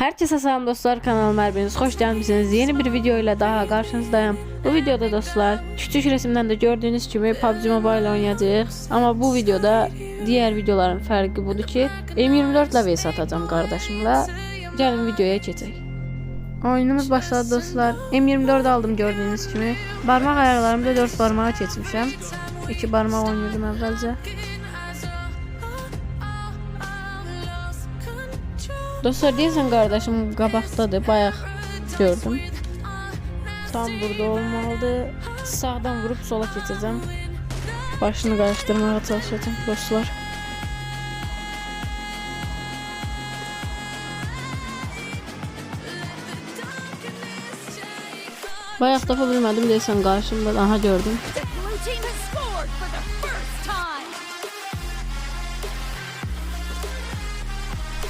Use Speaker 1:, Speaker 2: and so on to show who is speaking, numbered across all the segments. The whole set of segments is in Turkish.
Speaker 1: Herkese selam dostlar kanalıma hepiniz hoş gelmişsiniz. Yeni bir video ile daha karşınızdayım. Bu videoda dostlar küçük resimden de gördüğünüz gibi PUBG Mobile oynayacağız. Ama bu videoda diğer videoların farkı budur ki M24 ile vs atacağım kardeşimle. Gelin videoya geçelim. Oyunumuz başladı dostlar. M24 aldım gördüğünüz gibi. Parmak ayarlarımda 4 parmağa geçmişim. 2 parmak oynuyordum evvelce. Dostlar deyəsən qardaşım qabaqdadır, bayaq gördüm. Tam burada olmalıdır. Sağdan vurup sola keçəcəm. Başını qarışdırmağa çalışacağım dostlar. Bayaq tapa bilmədim deyəsən qarşımda. Aha gördüm.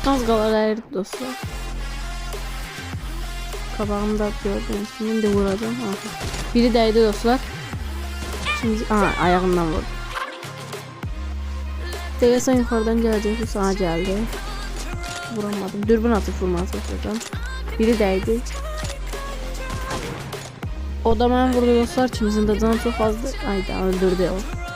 Speaker 1: Qalar əyirdi dostlar. Qabağımda gördüğünüz kimi indi vuracağım. Aha. Biri dəydi dostlar. Şimdi aha, ayağından vurdu. Deyəsən yuxarıdan gələcək bu sana gəldi. Vuramadım. Dürbün atıb vurmağa çalışacağım. Biri dəydi. O da mən vurdu dostlar. İkimizin də canı çox azdı. Ayda öldürdü o.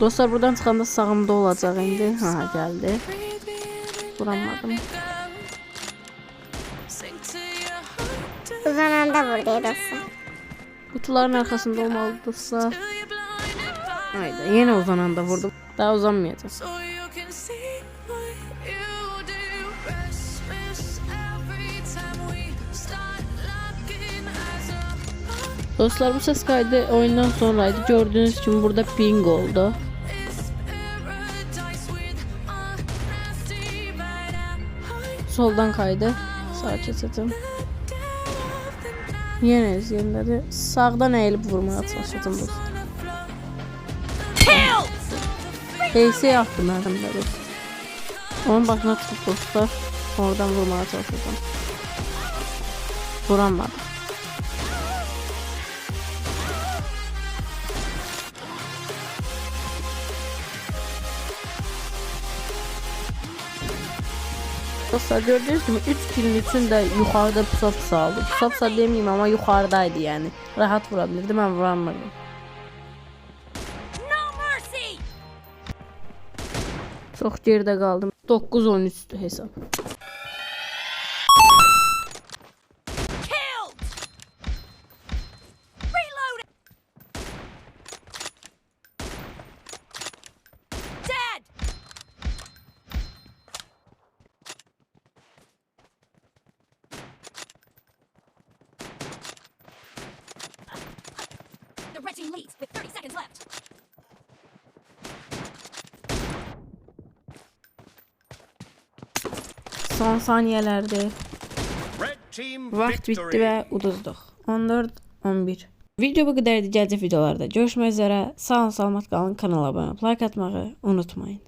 Speaker 1: Dostlar buradan çıxanda sağımda olacaq indi. Ha gəldi. Vuramadım.
Speaker 2: Uzananda vurdu dostlar.
Speaker 1: Kutuların arkasında olmalı dostlar. Hayda yine uzananda vurdum. Daha
Speaker 3: up.
Speaker 1: Dostlar bu ses kaydı oyundan sonraydı. Gördüğünüz gibi burada ping oldu. Soldan kaydı. Sağa keçəcəm. Yenə öz yerindədir. Sağdan əyilib vurmağa çalışacağım.
Speaker 4: Kill!
Speaker 1: Heysə yaptı məndədir. Onun başına çıxıb dostlar. Oradan vurmağa çalışacağım. Vuramadım. Dostlar gördüğünüz gibi 3 kilin üçün də yuxarıda pusa pusa aldı. Pusa pusa demeyeyim ama yuxarıdaydı yani. Rahat vurabilirdi mən vuramırdım.
Speaker 4: No mercy!
Speaker 1: Çox geridə qaldım. 9-13 hesab.
Speaker 4: Red team leads with 30 seconds left.
Speaker 1: Son
Speaker 5: team
Speaker 1: Vaxt bitdi və uduzduq. 14-11. Video bu qədərdir. Gələcək videolarda görüşmək üzrə. Sağ olun, salamat qalın. Kanala abunə like atmağı unutmayın.